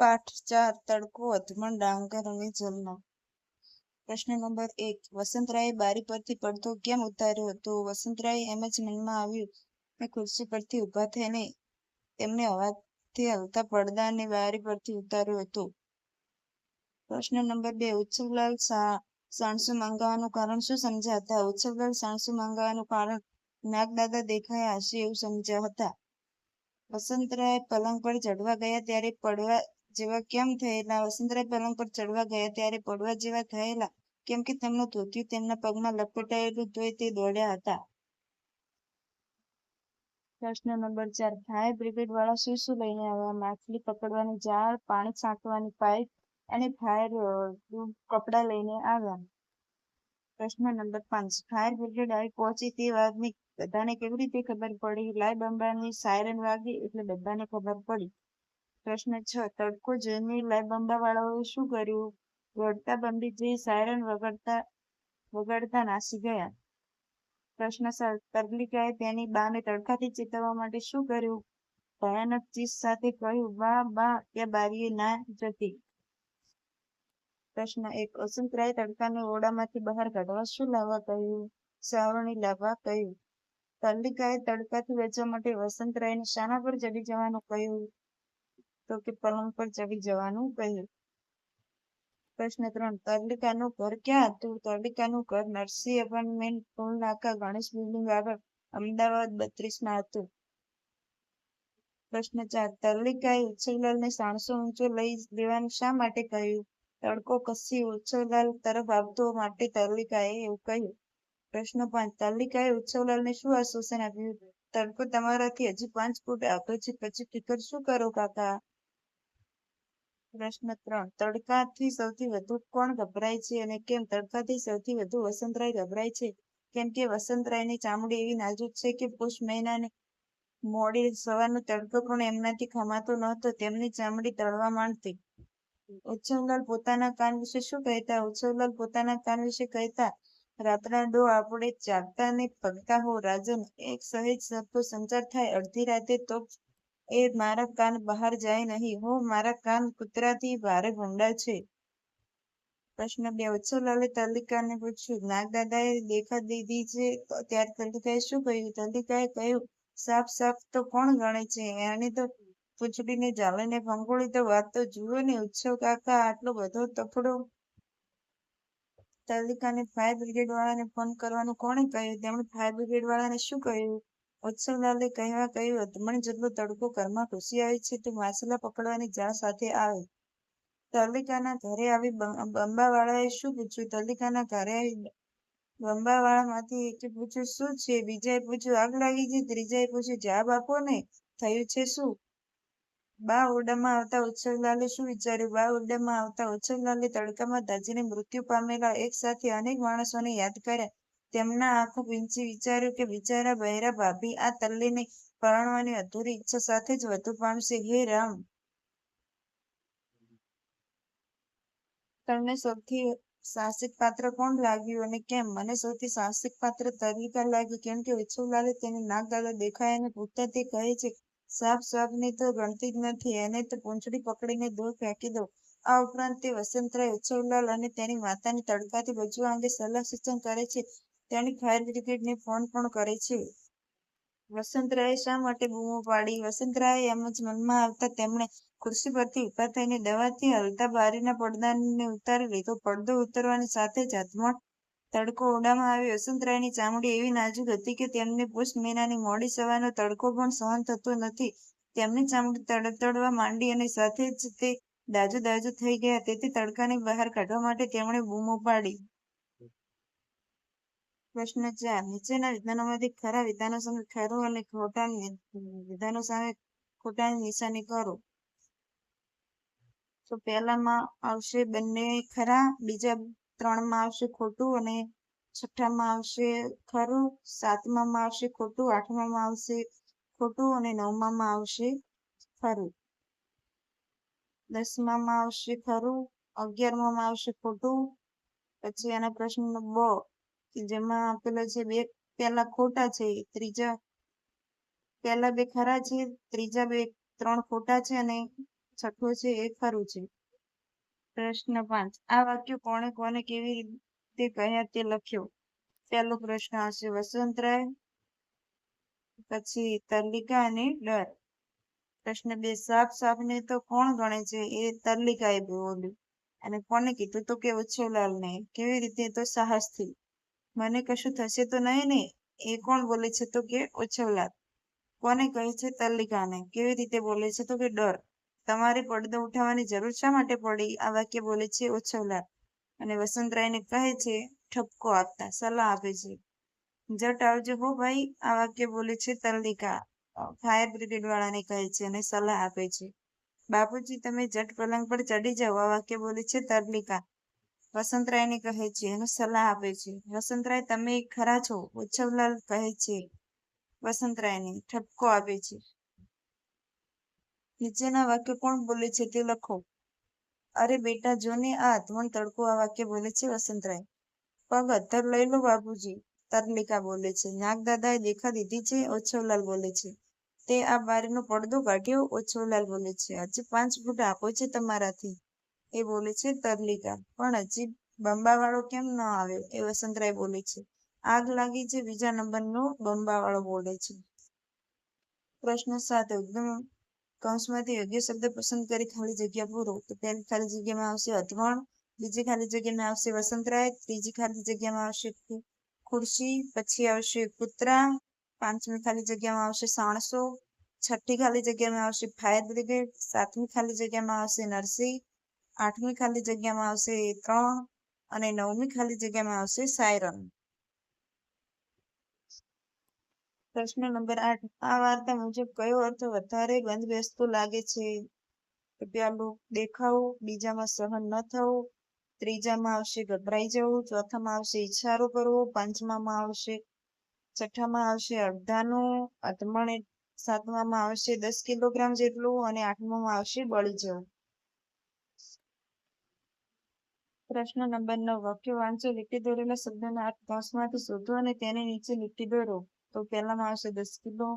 પાઠ ચાર, તડકો, અધમણ ડાંગરની જન્મ પ્રશ્ન નંબર એક. વસંતરાય બારી પરથી પડતો કેમ ઉતાર્યો તો વસંતરાય એમ જ મનમાં આવ્યું મેં ખુરશી પરથી ઊભા થઈને તેમને અવાજથી હલતા પડદાને બારી પરથી ઉતાર્યો હતો. પ્રશ્ન નંબર બે. ઉત્સવલાલ સાણસુ માંગવાનું કારણ શું સમજ્યા હતા ઉત્સવલાલ સાણસુ માંગવાનું કારણ નાગદાદા દેખાયા હશે એવું સમજ્યા હતા. વસંતરાય પલંગ પર ચડવા ગયા ત્યારે પડવા જેવા કેમ થયેલા? વસુંધરા પલંગ પર ચડવા ગયા ત્યારે પડવા જેવા થયેલા? કેમ કે તેમનું ધોતિયું તેમના પગમાં લપેટાયેલું તોય તે દોડ્યા હતા. પ્રશ્ન નંબર ચાર. ફાયર બ્રિગેડ વાળા શું શું લઈને આવ્યા? માછલી પકડવાની જાળ, પાણી છાંટવાની પાઇપ અને ફાયર કપડા લઈને આવ્યા? પ્રશ્ન નંબર પાંચ. ફાયર બ્રિગેડ આવી પહોંચી તે વાતની બધાને કેવી રીતે ખબર પડી? લાઈ બંબાની સાયરન વાગી એટલે બધાને ખબર પડી. પ્રશ્ન છ, તડકો જોઈને બંબા વાળાઓએ શું કર્યું? વળતા બંબી જે સાયરન વગાડતા વગાડતા નાસી ગયા. પ્રશ્ન સાત તરલિકાએ તેની બાને તડકાથી ચેતવવા માટે શું કર્યું? ભયાનક ચીજ સાથે કહ્યું બા બા ત્યાં બારીએ ના જતી. પ્રશ્ન એક વસંતરાય તડકાને ઓરડામાંથી બહાર કાઢવા શું લાવવા કહ્યું? સાવરણી લાવવા કહ્યું. તલ્લિકાએ તડકાથી બચવા માટે વસંતરાયને શાના પર ચડી જવાનું કહ્યું. તો કે પલંગ પર ચડી જવાનું કહ્યું. પ્રશ્ન ત્રણ તરલિકાનું ઘર ક્યાં હતું? તરલિકાનું ઘર નરસિંહ એપાર્ટમેન્ટ ટોલ ગણેશ બિલ્ડિંગ આગળ અમદાવાદ બત્રીસમાં હતું. પ્રશ્ન ચાર તરલિકાએ ઉચ્છલલાલને સાણસો ઊંચો લઈ લેવાનું શા માટે કહ્યું? તડકો કસી ઉચ્છવલાલ તરફ આવતો માટે તરલિકાએ એવું કહ્યું. પ્રશ્ન પાંચ તરલિકાએ ઉચ્છવલાલને શું આશ્વાસન આપ્યું? તડકો તમારાથી હજી પાંચ ફૂટ આગળ છે, પછી ફિકર શું કરો કાકા? પ્રશ્ન ત્રણ. તડકાથી સૌથી વધુ કોણ ગભરાય છે અને કેમ? તડકાથી સૌથી વધુ વસંતરાય ગભરાય છે. કેમ કે વસંતરાયની ચામડી એવી નાજુક છે કે પુષ મહિનાને મોડી સવારનો તડકો પણ એમનાથી ખમાતો નહોતો તેમની ચામડી તળવા માંડતી. ઉચ્છવલાલ પોતાના કાન વિશે શું કહેતા? ઉચ્છવલાલ પોતાના કાન વિશે કહેતા, રાતના ડો આપણે જાગતા ને પગતા હો. રાજન, એક સહેજ સરખો સંચાર થાય. અડધી રાતે તો એ મારા કાન બહાર જાય નહીં. હો મારા કાન કૂતરાથી ભારે ગુંડા છે. પ્રશ્ન બે. ઉત્સવલાલે તલ્લિકાને પૂછ્યું, નાગદાદાએ દેખા દીધી છે? ત્યારે તલ્લિકાએ શું કહ્યું? તલ્લિકાએ કહ્યું સાફ સાફ તો કોણ ગણે છે? એને તો પૂંછડીને જાળીને ભંગોળી તો વાત તો જુઓ ને. ઉત્સવ કાકા, આટલો બધો તફડો. તલ્લિકાને ફાયર બ્રિગેડ વાળાને ફોન કરવાનું કોણે કહ્યું? તેમણે ફાયર બ્રિગેડ વાળાને શું કહ્યું? ઉત્સવલાલે કહેવા કહ્યું, અધમણ જેટલો તડકો ઘરમાં ઘૂસી આવે છે, તો માછલા પકડવાની જા સાથે આવે. તલિકાના ઘરે આવી બંબાવાળાએ શું પૂછ્યું? તલિકાના ઘરે આવી બંબાવાળામાંથી એકે પૂછ્યું, શું છે? બીજાએ પૂછ્યું, આગ લાગી છે? ત્રીજાએ પૂછ્યું, જવાબ આપો ને, થયું છે શું? બા ઓરડામાં આવતા ઉત્સવલાલે શું વિચાર્યું? બા ઓરડામાં આવતા ઉત્સવલાલે તડકામાં દાજીને મૃત્યુ પામેલા એક સાથે અનેક માણસોને યાદ કર્યા. તેમના આંખો પીંચી વિચાર્યું કે બિચારા બહેરા ભાભી આ તલ્લીને પરણવાની અધૂરી ઈચ્છા સાથે જ વધુ પામશે. હે રામ! તમને સૌથી સાહસિક પાત્ર કોણ લાગ્યું અને કેમ? મને સૌથી સાહસિક પાત્ર તરીકા લાગ્યું? કેમ કે ઉત્સવલાલે તેને નાગદાદા દેખાય અને પૂછતા તે કહે છે, સાપ સાપની તો ગણતી જ નથી, એને તો પૂંછડી પકડીને દૂર ફેંકી દો. આ ઉપરાંત તે વસંતરાય ઉછવલાલ અને તેની માતાની તડકાથી બચવા અંગે સલાહ સૂચન કરે છે તેની ફાયર બ્રિગેડને ફોન પણ કરે છે. વસંતરાય શા માટે બૂમો પાડી? વસંતરાય એમ જ મનમાં આવતા તેમણે ખુરશી પરથી ઊભા થઈને દવાથી હલતા બારીના પડદાને ઉતારી લીધો. પડદો ઉતરવાની સાથે જ હાથમાં તડકો ઓડામાં આવ્યો. વસંતરાયની ચામડી એવી નાજુક હતી કે તેમને પુષ્પ મહિનાની મોડી સવારનો તડકો પણ સહન થતો નથી. તેમની ચામડી તડતડવા માંડી અને સાથે જ તે દાજુ દાજુ થઈ ગયા. તેથી તડકાને બહાર કાઢવા માટે તેમણે બૂમો પાડી. પ્રશ્ન ચાર નીચેના વિધાનોમાંથી ખરા વિધાનો સામે ખરું અને ખોટા વિધાનો સામે ખોટાની નિશાની કરો તો પહેલામાં આવશે બંને ખરા બીજા ત્રણમાં આવશે ખોટું અને છઠ્ઠામાં આવશે ખરું સાતમામાં આવશે ખોટું આઠમામાં આવશે ખોટું અને નવમામાં આવશે ખરું દસમામાં આવશે ખરું અગિયારમામાં આવશે ખોટું પછી એના પ્રશ્ન બ જેમાં આપેલા છે બે પહેલા ખોટા છે, ત્રીજા પહેલા બે ખરા છે, ત્રીજા બે, ત્રણ ખોટા છે અને છઠ્ઠો છે એ ખરું છે. પ્રશ્ન પાંચ. આ વાક્ય કોણે કોને કેવી રીતે કહ્યા તે લખ્યો? પહેલો પ્રશ્ન હશે વસંતરાય પછી તલ્લિકા અને ડર. પ્રશ્ન બે, સાપ સાપને તો કોણ ગણે છે? એ તરલિકાએ બોલ્યું. અને કોને કીધું તો કે ઉછોલાલને. કેવી રીતે તો સાહસથી મને કશું થશે તો નહીં ને? એ કોણ બોલે છે તો કે ઓછવલાત કોને કહે છે તરલિકાને કેવી રીતે બોલે છે તો કે ડર. તમારે પડદો ઉઠાવવાની જરૂર શા માટે પડી? આ વાક્ય બોલે છે ઓછવલાત અને વસંતરાયને કહે છે ઠપકો આપતા, સલાહ આપે છે. જટ આવજો હો ભાઈ, આ વાક્ય બોલે છે તલ્લિકા. ફાયર બ્રિગેડ વાળાને કહે છે અને સલાહ આપે છે. બાપુજી, તમે જટ પલંગ પર ચડી જાઓ, આ વાક્ય બોલે છે તરલિકા વસંતરાયને કહે છે અને સલાહ આપે છે. વસંતરાય, તમે ખરા છો? ઉચ્છવલાલ કહે છે, વસંતરાયને ઠપકો આપે છે. નીચેના વાક્ય કોણ બોલે છે તે લખો. અરે બેટા, જોને આ ધોણ તડકો આ વાક્ય બોલે છે વસંતરાય. પગ અત્તર લઈ લો બાપુજી, તરલિકા બોલે છે. નાગદાદાએ દેખા દીધી છે ઓછવલાલ બોલે છે. તે આ બારીનો પડદો કાઢ્યો ઓછવલાલ બોલે છે. હજી પાંચ ફૂટ આપો છે તમારાથી. એ બોલે છે તરલિકા. પણ હજી બંબાવાળો કેમ ન આવ્યો એ વસંતરાય બોલે છે. આગ લાગી છે બીજા નંબરનો બંબાવાળો બોલે છે. પ્રશ્ન સાથે એકદમ કૌંસમાંથી યોગ્ય શબ્દ પસંદ કરી ખાલી જગ્યા પૂરો. તો પહેલી ખાલી જગ્યામાં આવશે અધવણ, બીજી ખાલી જગ્યામાં આવશે વસંતરાય, ત્રીજી ખાલી જગ્યામાં આવશે ખુરશી, પછી આવશે કૂતરા, પાંચમી ખાલી જગ્યામાં આવશે સાણસો, છઠ્ઠી ખાલી જગ્યામાં આવશે ફાયર બ્રિગેડ સાતમી ખાલી જગ્યામાં આવશે નરસિંહ આઠમી ખાલી જગ્યામાં આવશે ત્રણ અને નવમી ખાલી જગ્યામાં આવશે સાયરન. પ્રશ્ન નંબર આઠ. આ વાર્તા મુજબ કયો અર્થ વધારે બંધ બેસતો લાગે છે? પેલું દેખાવું. બીજામાં સહન ન થવું ત્રીજામાં આવશે ગભરાઈ જવું. ચોથામાં આવશે ઈશારો કરવો. પાંચમામાં આવશે છઠ્ઠામાં આવશે અડધાનું. અધમણ સાતમામાં આવશે દસ કિલોગ્રામ જેટલું અને આઠમામાં આવશે બળી જવું પ્રશ્ન નંબર નવ, વાક્ય વાંચો લીટી દોરેલા શબ્દના આઠ કૌંસમાંથી શોધો અને તેની નીચે લીટી દોરો. તો પહેલામાં આવશે દસ કિલો,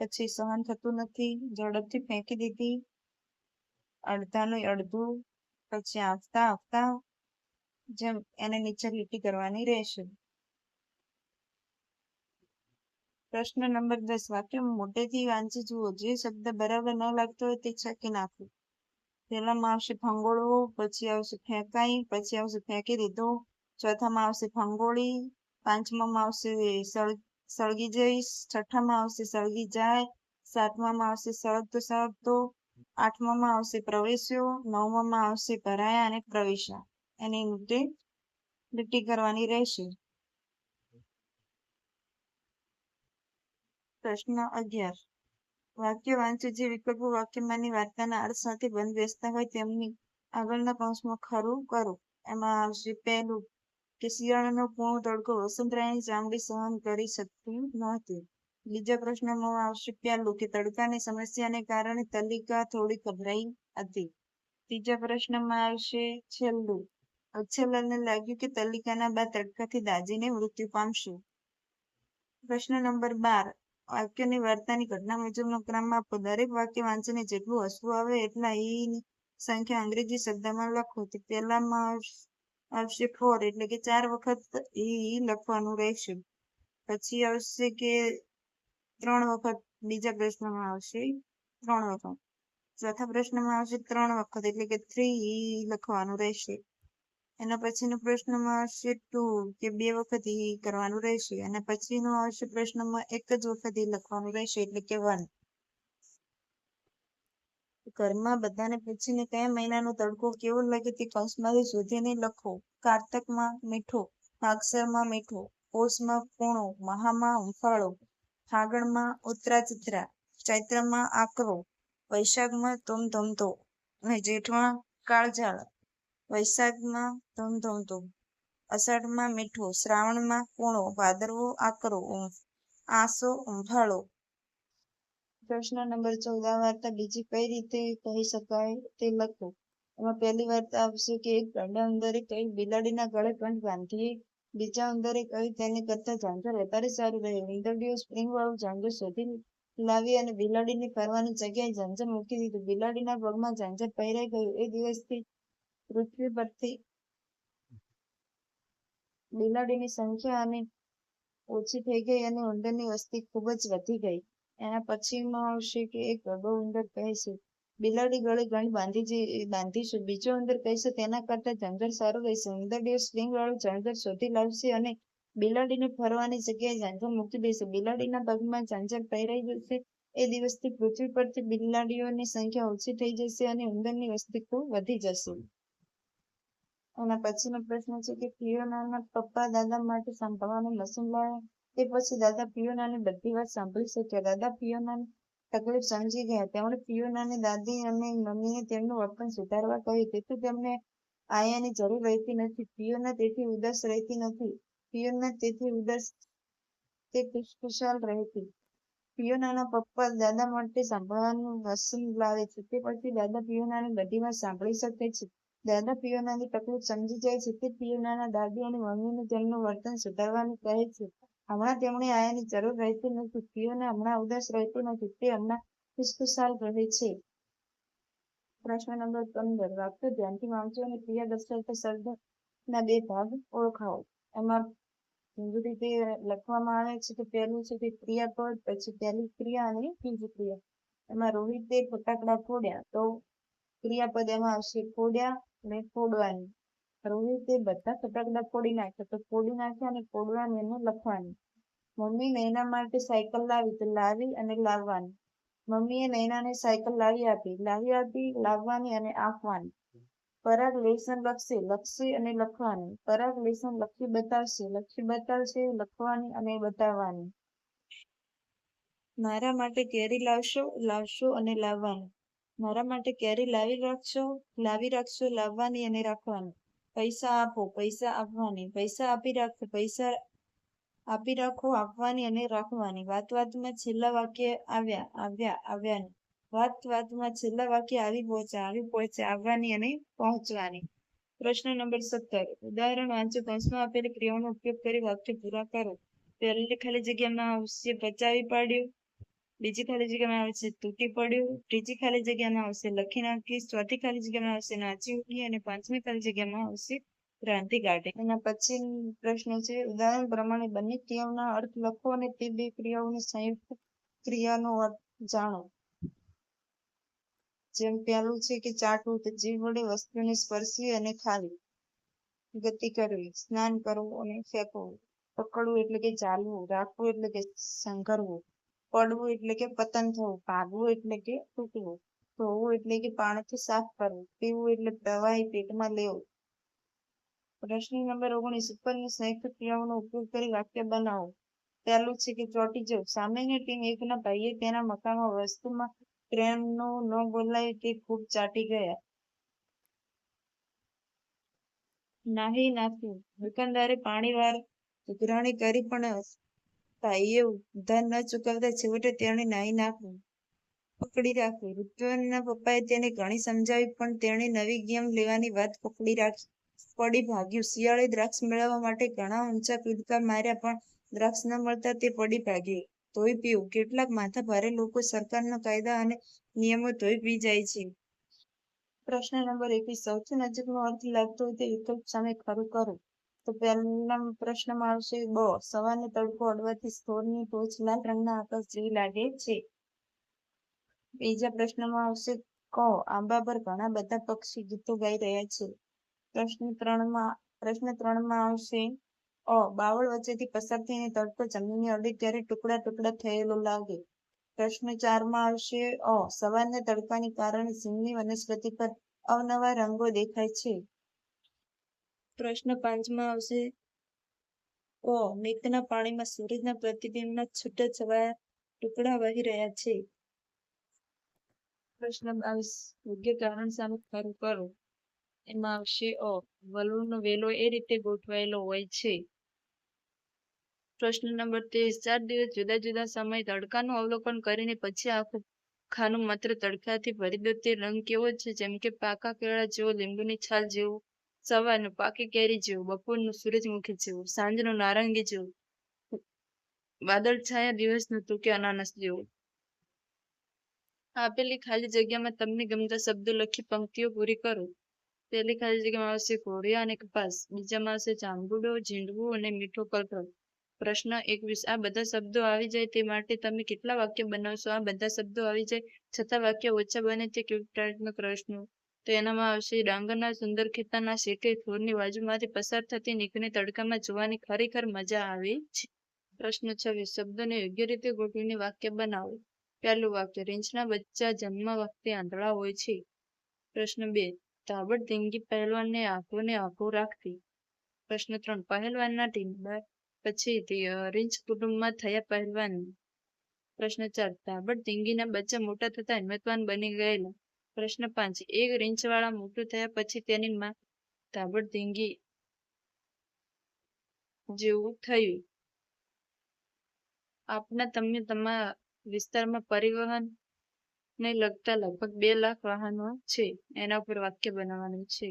પછી સહન થતું નથી, ઝડપથી ફેંકી દીધી, અડધાનું અડધું, પછી આવતા આવતા જેમ એને નીચે લીટી કરવાની રહેશે. પ્રશ્ન નંબર દસ, વાક્ય મોટેથી વાંચી જુઓ, જે શબ્દ બરાબર ન લાગતો હોય તે છકી નાખો. પહેલામાં આવશે ભંગોળો, પછી આવશે ફેંકાઈ, પછી આવશે ફેંકી દીધો. ચોથામાં આવશે ફંગોળી પાંચમામાં આવશે સળગી જઈશ, છઠ્ઠામાં આવશે સળગી જાય, સાતમામાં આવશે સળગતો સળગતો, આઠમામાં આવશે પ્રવેશ્યો, નવમામાં આવશે ભરાયા અને પ્રવેશ્યા. એની રીતે લીટી કરવાની રહેશે. પ્રશ્ન અગિયાર. વાક્ય વાંચો જે વિકલ્પો વાક્યમાંની વાર્તાના અર્થ સાથે બંધ બેસતા હોય તેમની આગળના કૌંસમાં ખરું કરો. એમાં આવશે પહેલું કે શિયાળાનો પૂર્ણ તડકો વસંતરાયની ચામડી સહન કરી શકતી નહોતી. બીજા પ્રશ્નમાં આવશે પહેલું કે તડકાની સમસ્યાને કારણે તલિકા થોડી ગભરાઈ હતી. ત્રીજા પ્રશ્નમાં આવશે છેલ્લું અચ્છલાલને લાગ્યું કે તલિકાના બા તડકાથી દાજીને મૃત્યુ પામશે. પ્રશ્ન નંબર બાર વાક્યની વાર્તાની ઘટના મુજબનો ક્રમ આપો દરેક વાક્ય વાંચીને જેટલું હસવું આવે એટલા ઈ સંખ્યા અંગ્રેજી શબ્દમાં લખો. તો પહેલામાં આવશે ફોર એટલે કે ચાર વખત ઈ લખવાનું રહેશે. પછી આવશે કે ત્રણ વખત બીજા પ્રશ્નમાં આવશે. ત્રણ વખત. ચોથા પ્રશ્નમાં આવશે ત્રણ વખત એટલે કે થ્રી ઈ લખવાનું રહેશે. એના પછીનો પ્રશ્નમાં આવશે ટુ, કે બે વખત ઈ કરવાનું રહેશે અને પછીનો આવશે પ્રશ્નમાં એક જ વખત ઈ લખવાનું રહેશે, એટલે કે વન ઘરમાં બધાને પૂછીને કયા મહિનાનો તડકો કેવો લાગે તે કૌંસમાંથી શોધીને લખો. કારતકમાં મીઠો માગસરમાં મીઠો, પોષમાં પૂણો, મહામાં હુંફાળો, ફાગણમાં ઉતરા ચિત્રા ચૈત્રમાં આકરો, વૈશાખમાં ધમધમતો અને જેઠમાં કાળઝાળ. વૈશાખમાં ધમધમતો અષાઢમાં મીઠું, શ્રાવણમાં પૂણો ભાદરવો આકરો આસો, ઉંભાળો. પ્રશ્ન નંબર ચૌદ વાર્તા બીજી કઈ રીતે કહી શકાય તે લખો. એમાં પહેલી વાર્તા આવશે કે એક ગાંડા ઉંદરે કઈ બિલાડીના ગળે કંઠ બાંધી, બીજા ઉંદરે કહ્યું તેને કરતા ઝાંઝર વધારે સારું રહે. ઉંદરડીઓ સ્પ્રિંગ વાળું ઝાંઝર શોધી લાવી અને બિલાડીને ફરવાની જગ્યાએ ઝાંઝર મૂકી દીધું. બિલાડીના પગમાં ઝાંઝર પહેરાઈ ગયું. એ દિવસથી પૃથ્વી પરથી બિલાડીની સંખ્યા અને ઓછી થઈ ગઈ અને ઉંદરની વસ્તી ખૂબ જ વધી ગઈ. એના પછીમાં આવશે કે એક ગગો ઉંદર કહે બિલાડી ગળે ગણ બાંધી બાંધીશું. બીજો ઉંદર કહેશે, તેના કરતા ઝંઝર સારું રહેશે. ઉંદર સ્ટ્રિંગ વાળું ઝંઝર શોધી લાવશે અને બિલાડીને ફરવાની જગ્યાએ ઝંઝર મૂકી દેશે. બિલાડીના પગમાં ઝંઝર પહેરાઈ જશે. એ દિવસથી પૃથ્વી પરથી બિલાડીઓની સંખ્યા ઓછી થઈ જશે અને ઉંદરની વસ્તી ખૂબ વધી જશે. એના પછીનો પ્રશ્ન છે કે ફિયોનાના પપ્પા દાદા માટે સાંભળવાનું મશીન લાવ્યા તે પછી દાદા ફિયોનાની બધી વાત સાંભળી શક્યા દાદા ફિયોનાની તકલીફ સમજી ગયા તેમણે ફિયોનાની દાદી અને મમ્મીને તેમનું વર્તન સુધારવા કહ્યું તેથી તેમને આયાની જરૂર રહેતી નથી ફિયોના તેથી ઉદાસ રહેતી નથી ફિયોના તેથી ઉદાસ તે ખુશખુશાલ રહેતી ફિયોનાના પપ્પા દાદા માટે સાંભળવાનું મશીન લાવે છે તે પછી દાદા ફિયોનાની બધી વાત સાંભળી શકે છે દાદા ફિયોનાની તકલીફ સમજી જાય છે તે ફિયોનાના દાદી અને મમ્મીને તેમનું વર્તન સુધારવાનું કહે છે. હમણાં તેમણે આયાની જરૂર રહેતી નથી. ફિયોના હમણાં ઉદાસ રહેતી નથી. તે હમણાં ખુશખુશાલ રહે છે. પ્રશ્ન નંબર પંદર. વાક્ય ધ્યાનથી વાંચો અને ક્રિયા દર્શાવતા શબ્દના બે ભાગ ઓળખાવો. એમાં કેવી રીતે લખવામાં આવે છે કે પહેલું છે કે ક્રિયાપદ, પછી પહેલી ક્રિયા અને બીજી ક્રિયા. એમાં રોહિતે ફટાકડા ફોડ્યા તો ક્રિયાપદ એમાં આવશે. ફોડ્યા અને ફોડવાની. રોહિતે બધા ફટાકડા ફોડી નાખ્યા તો ફોડી નાખ્યા અને ફોડવાની એને લખવાની. મમ્મી નૈના માટે સાયકલ લાવી તો લાવી અને લાવવાની. મમ્મીએ નૈનાને સાયકલ લાવી આપી. લાવી આપી, લાવવાની અને આપવાની. પરાગ લેસન લખશે લખશે અને લખવાની. પરાગ લેસન લખી બતાવશે લખી બતાવશે, લખવાની અને બતાવવાની. મારા માટે કેરી લાવશો લાવશો અને લાવવાની. મારા માટે કેરી લાવી રાખશો લાવી રાખશો લાવવાની અને રાખવાની. પૈસા આપો, પૈસા આપવાની, પૈસા આપી રાખો, પૈસા આપી રાખો, આપવાની અને રાખવાની. વાત વાતમાં છેલ્લા વાક્ય આવ્યા આવ્યા, આવ્યાની. વાત વાતમાં છેલ્લા વાક્ય આવી પહોંચે આવી પહોંચે આવવાની અને પહોંચવાની. પ્રશ્ન નંબર સત્તર. ઉદાહરણ વાંચો કૌંસમાં આપેલી ક્રિયાઓનો ઉપયોગ કરી વાક્ય પૂરા કરો. પહેલી ખાલી જગ્યામાં આવશે બચાવી પાડ્યું. બીજી ખાલી જગ્યામાં આવશે તૂટી પડ્યું. ત્રીજી ખાલી જગ્યામાં આવશે લખી નાખી ચોથી ખાલી જગ્યામાં આવશે નાચી ઉઠી અને પાંચમી ખાલી જગ્યામાં આવશે ક્રાંતિ કાઢી. એના પછી પ્રશ્ન છે, ઉદાહરણ પ્રમાણે બંને ક્રિયાઓના અર્થ લખો અને તે બે ક્રિયાઓની સંયુક્ત ક્રિયાનો અર્થ જાણો. જેમ પહેલું છે કે ચાટવું તો જીભ વડે વસ્તુને સ્પર્શી અને ખાવી ગતિ કરવી, સ્નાન કરવું અને ફેંકવું. પકડવું એટલે કે ચાલવું, રાખવું એટલે કે સંઘરવું. પડવું એટલે કે પતન થવું, ભાગવું એટલે કે તૂટવું, ધોવું એટલે કે પાણીથી સાફ કરવું, પીવું એટલે પ્રવાહી પેટમાં લેવું. પ્રશ્ન નંબર ઓગણીસ, ઉપરની સંયુક્ત ક્રિયાઓનો ઉપયોગ કરી વાક્ય બનાવો. પહેલું છે કે ચોટી જવું. સામાન્ય ટીમ એકના ભાઈએ તેના મકાનમાં વસ્તુમાં પ્રેમનું ન બોલાય તે ખૂબ ચાટી ગયા. નાહી નાખ્યું. દુકાનદારે પાણી વાર ઉઘરાણી કરી પણ ભાઈએ ઉધાર ન ચૂકવતા છેવટે તેણે નાહી નાખવું પકડી રાખવું ઋતુના પપ્પાએ તેને ઘણી સમજાવી, પણ તેણે નવી ગેમ લેવાની વાત પકડી રાખી. પડી ભાગ્યું. શિયાળે દ્રાક્ષ મેળવવા માટે ઘણા ઊંચા કૂદકા માર્યા, પણ દ્રાક્ષ ન મળતા તે પડી ભાગ્યું. ધોઈ પીવું. કેટલાક માથા ભારે લોકો સરકારના કાયદા અને નિયમો ધોઈ પી જાય છે. પ્રશ્ન નંબર એકવીસ. સૌથી નજીકનો અર્થ લાગતો હોય તે વિકલ્પ સામે ખરું કરો. તો પહેલા પ્રશ્નમાં આવશે બ, સવારનો તડકો અડવાથી સ્થળની ટોચ લાલ રંગના આકાશ જેવી લાગે છે. બીજા પ્રશ્નમાં આવશે, ક, આંબા પર ઘણા બધા પક્ષી ગીતો ગાઈ રહ્યા છે. પ્રશ્ન ત્રણમાં પ્રશ્ન ત્રણમાં આવશે અ બાવળ વચ્ચેથી પસાર થઈને તડકો જમીનને અડે ત્યારે ટુકડા ટુકડા થયેલો લાગે. પ્રશ્ન ચારમાં આવશે અ સવારના તડકાને કારણે સિંહની વનસ્પતિ પર અવનવા રંગો દેખાય છે. પ્રશ્ન પાંચમાં આવશે. ઓ, મેઘના પાણીમાં સૂરજના પ્રતિબિંબના છૂટા છવાયા ટુકડા વહી રહ્યા છે. પ્રશ્ન યોગ્ય કારણ સામે ખરું કરો. એમાં આવશે, ઓ વલૂનો વેલો એ રીતે ગોઠવાયેલો હોય છે. પ્રશ્ન નંબર ત્રીસ ચાર દિવસ જુદા જુદા સમયે તડકાનું અવલોકન કરીને પછી આખું ખાનું માત્ર તડકાથી ભરી દો. તે રંગ કેવો છે? જેમ કે પાકા કેળા જેવો, લીંબુની છાલ જેવું. સવારનું પાકી કેરી જેવું, બપોરનું સૂરજમુખી જેવું, સાંજનું નારંગી જેવું. વાદળ છાયા દિવસનું તો કે અનાનસ જેવું. આપેલી ખાલી જગ્યામાં તમને ગમતા શબ્દો લખી પંક્તિઓ પૂરી કરો. પહેલી ખાલી જગ્યામાં આવશે કોળિયા અને કપાસ, બીજામાં આવશે જાંબુડો, ઝીંડવું અને મીઠો કલરવ પ્રશ્ન એકવીસ, આ બધા શબ્દો આવી જાય તે માટે તમે કેટલા વાક્ય બનાવશો? આ બધા શબ્દો આવી જાય, છતાં વાક્ય ઓછા બને તે કેવી પ્રયત્ન પ્રશ્નો. તો એનામાં આવશે, ડાંગરના સુંદર ખેતરના શેઠે થોરની બાજુમાંથી પસાર થતી નીકળી તડકામાં જોવાની ખરેખર મજા આવે છે પ્રશ્ન છવ્વીસ શબ્દોને યોગ્ય રીતે ગોઠવીને વાક્ય બનાવો. પહેલું વાક્ય, રીંછના બચ્ચા જન્મ વખતે આંધળા હોય છે. પ્રશ્ન બે તાબડ ધીંગી પહેલવાનને આંખોને આંખો રાખતી પ્રશ્ન ત્રણ, પહેલવાનના ટીંબા પછી રીંછ કુટુંબમાં થયા પહેલવાન. પ્રશ્ન ચાર તાબડ ધીંગીના બચ્ચા મોટા થતા હિંમતવાન બની ગયેલા. પ્રશ્ન પાંચ. એક રીંછવાળા મોટું થયા પછી તેની માં ધીંગી જેવું થયું. આપના તમે તમારા વિસ્તારમાં પરિવહન ને લગતા લગભગ બે લાખ વાહનો છે. એના ઉપર વાક્ય બનાવવાનું છે.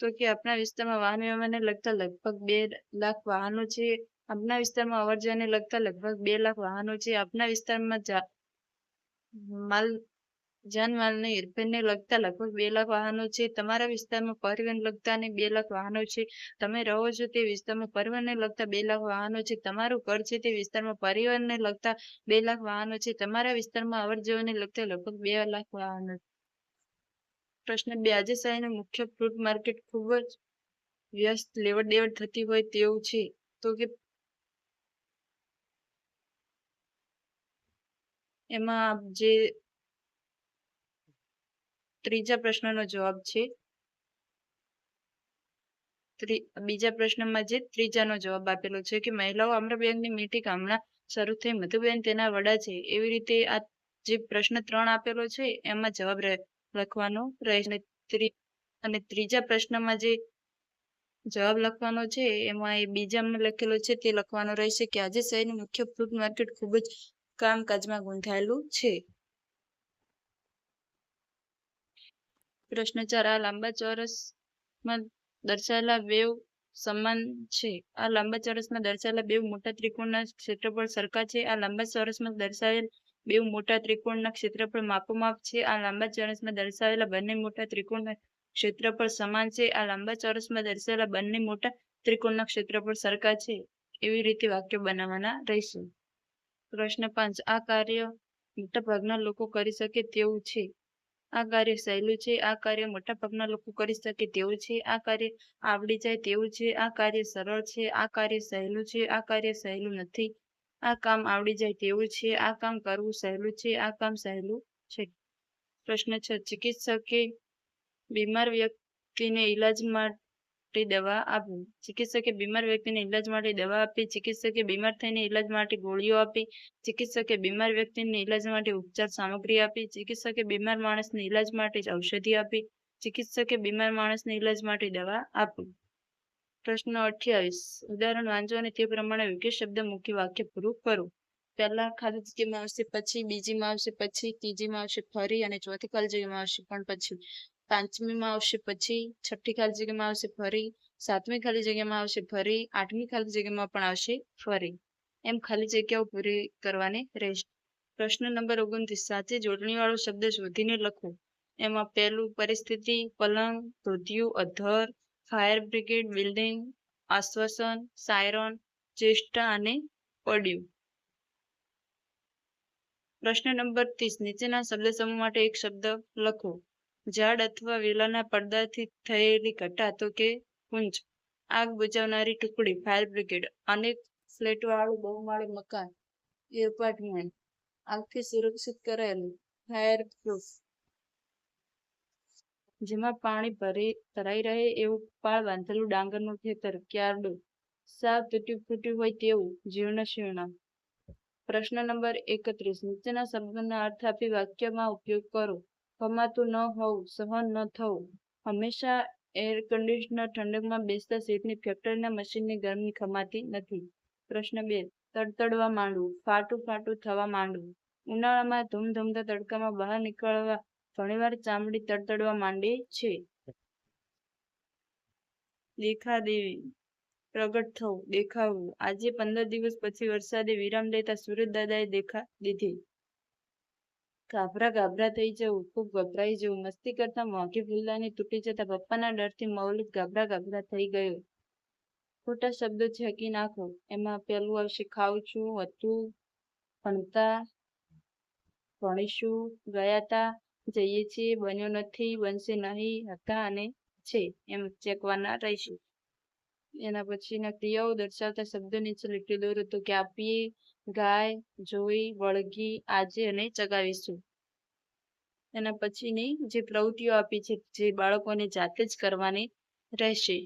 તો કે આપણા વિસ્તારમાં વાહન વ્યવહારને લગતા લગભગ બે લાખ વાહનો છે. આપના વિસ્તારમાં અવર લગતા લગભગ બે લાખ વાહનો છે. આપના વિસ્તારમાં માલ જાનમાલને હેરફેરને લગતા લગભગ બે લાખ વાહનો છે. તમારા વિસ્તારમાં પરિવહન લગતા અને બે લાખ વાહનો છે. તમે રહો છો તે વિસ્તારમાં પરિવહનને લગતા બે લાખ વાહનો છે. તમારું ઘર છે તે વિસ્તારમાં પરિવહનને લગતા બે લાખ વાહનો છે. તમારા વિસ્તારમાં અવર જવરને લગતા લગભગ બે લાખ વાહનો પ્રશ્ન બે. આજે શહેરનું મુખ્ય ફ્રૂટ માર્કેટ ખૂબ જ વ્યસ્ત લેવડ દેવડ થતી હોય તેવું છે. તો કે એમાં જે ત્રીજા પ્રશ્નનો જવાબ છે. બીજા પ્રશ્નમાં જે ત્રીજાનો જવાબ આપેલો છે કે મહિલાઓ અમરબેનની મીટિંગ હમણાં શરૂ થઈ. મધુબેન તેના વડા છે. એવી રીતે આ જે પ્રશ્ન ત્રણ આપેલો છે એમાં જવાબ લખવાનો રહેશે. અને ત્રીજા પ્રશ્નમાં જે જવાબ લખવાનો છે એમાં એ બીજામાં લખેલો છે તે લખવાનો રહેશે કે આજે શહેરનું મુખ્ય ફ્રૂટ માર્કેટ ખૂબ જ કામકાજમાં ગૂંથાયેલું છે. પ્રશ્ન ચાર આ લાંબા ચોરસમાં દર્શાવેલા વેવ સમાન છે. આ લાંબા ચોરસમાં દર્શાવેલા બે મોટા ત્રિકોણના ક્ષેત્રફળ સરખા છે. આ લાંબા ચોરસમાં દર્શાવેલ બે મોટા ત્રિકોણના ક્ષેત્રફળ માપોમાપ છે. આ લાંબા ચોરસમાં દર્શાવેલા બંને મોટા ત્રિકોણના ક્ષેત્રફળ સમાન છે. આ લાંબા ચોરસમાં દર્શાવેલા બંને મોટા ત્રિકોણના ક્ષેત્રફળ સરખા છે. એવી રીતે વાક્યો બનાવવાના રહેશે. પ્રશ્ન પાંચ. આ કાર્ય મોટા ભાગના લોકો કરી શકે તેવું છે. આ કાર્ય સહેલું છે, આ કાર્ય મોટાભાગના લોકો કરી શકે તેવું છે, આ કાર્ય આવડી જાય તેવું છે, આ કાર્ય સરળ છે, આ કાર્ય સહેલું છે, આ કાર્ય સહેલું નથી. આ કામ આવડી જાય તેવું છે, આ કામ કરવું સહેલું છે, આ કામ સહેલું છે. પ્રશ્ન છ, ચિકિત્સકે બીમાર વ્યક્તિને ઈલાજ માટે દવા આપવી ચિકિત્સકે બીમાર વ્યક્તિને ઈલાજ માટે દવા આપી, ચિકિત્સકે બીમાર થઈને ઇલાજ માટે ગોળીઓ આપી, ચિકિત્સકે બીમાર વ્યક્તિને ઇલાજ માટે ઉપચાર સામગ્રી આપી, ચિકિત્સકે બીમાર માણસને ઇલાજ માટે ઔષધિ આપી, ચિકિત્સકે બીમાર માણસને ઇલાજ માટે દવા આપી. પ્રશ્ન અઠ્યાવીસ. ઉદાહરણ વાંચો અને તે પ્રમાણે યોગ્ય શબ્દ મૂકી વાક્ય પૂરું કરો. પહેલા ખાલી જગ્યામાં આવશે, પછી બીજીમાં આવશે, પછી ત્રીજીમાં આવશે, ફરી અને ચોથી ખાલી જગ્યામાં આવશે, પણ પછી. પાંચમીમાં આવશે પછી, છઠ્ઠી ખાલી જગ્યામાં આવશે ફરી, સાતમી ખાલી જગ્યામાં આવશે ફરી, આઠમી ખાલી જગ્યામાં પણ આવશે ફરી. એમ ખાલી જગ્યાઓ પૂરી કરવાની રહેશે. પ્રશ્ન નંબર ઓગણત્રીસ સાચી જોડણી વાળો શબ્દ શોધીને લખો. એમાં પહેલું પરિસ્થિતિ, પલંગ ધોધિયું અધર, ફાયર બ્રિગેડ, બિલ્ડિંગ, આશ્વાસન, સાયરન, ચેષ્ટા અને પડ્યું પ્રશ્ન નંબર ત્રીસ, નીચેના શબ્દ સમૂહ માટે એક શબ્દ લખો. ઝાડ અથવા વેલાના પડદાથી થયેલી ઘટા તો કે કુંજ. આગ બુઝાવનારી ટુકડી, ફાયર બ્રિગેડ, અનેક ફ્લેટવાળું, બહુમાળી મકાન એપાર્ટમેન્ટ, આગથી સુરક્ષિત કરાયેલું, ફાયર પ્રૂફ. જેમાં પાણી ભરી, ભરાઈ રહે એવું પાળ બાંધેલું ડાંગરનું ખેતર, ક્યારડું, સાપ તૂટ્યું, ફૂટ્યું હોય તેવું જીર્ણ શીર્ણ પ્રશ્ન નંબર એકત્રીસ. નીચેના શબ્દના અર્થ આપી વાક્યમાં ઉપયોગ કરો. કમાતું ન હોવું સહન ન થવું હંમેશા એર કન્ડિશનર ઠંડકમાં બેસતા સીટની ફેક્ટરીના મશીનની ગરમી ખમાતી નથી. પ્રશ્ન બે, તડતડવા માંડવું, ફાટું ફાટું થવા માંડવું. ઉનાળામાં ધૂમધૂમતા તડકામાં બહાર નીકળવા ઘણીવાર ચામડી તડતડવા માંડે છે. દેખા દેવી પ્રગટ થવું દેખાવું આજે પંદર દિવસ પછી વરસાદે વિરામ લેતા સુરત દાદાએ દેખા દીધી. ગાભરા ગાભરા થઈ જવું, ખૂબ ગભરાઈ જવું. મસ્તી કરતા મોંઘી ફૂલદાની તૂટી જતા પપ્પાના ડરથી મૌલિક ગાભરા ગાભરા થઈ ગયો. ખોટા શબ્દો ઝેકી નાખો. એમાં પેલું આવશે, ખાઉં છું, હતું, ભણતા, ભણીશું, ગયા તા, જઈએ છીએ, બન્યો નથી, બનશે નહીં, હતા અને છે. એમ ચેકવાના રહીશું. એના પછીના ક્રિયાઓ દર્શાવતા શબ્દો નીચે લીટી દોરો તો કે આપીએ? ગાય, જોઈ, વળગી આજે અને ચગાવીશું. એના પછીની જે પ્રવૃત્તિઓ આપી છે, જે બાળકોને જાતે જ કરવાની રહેશે.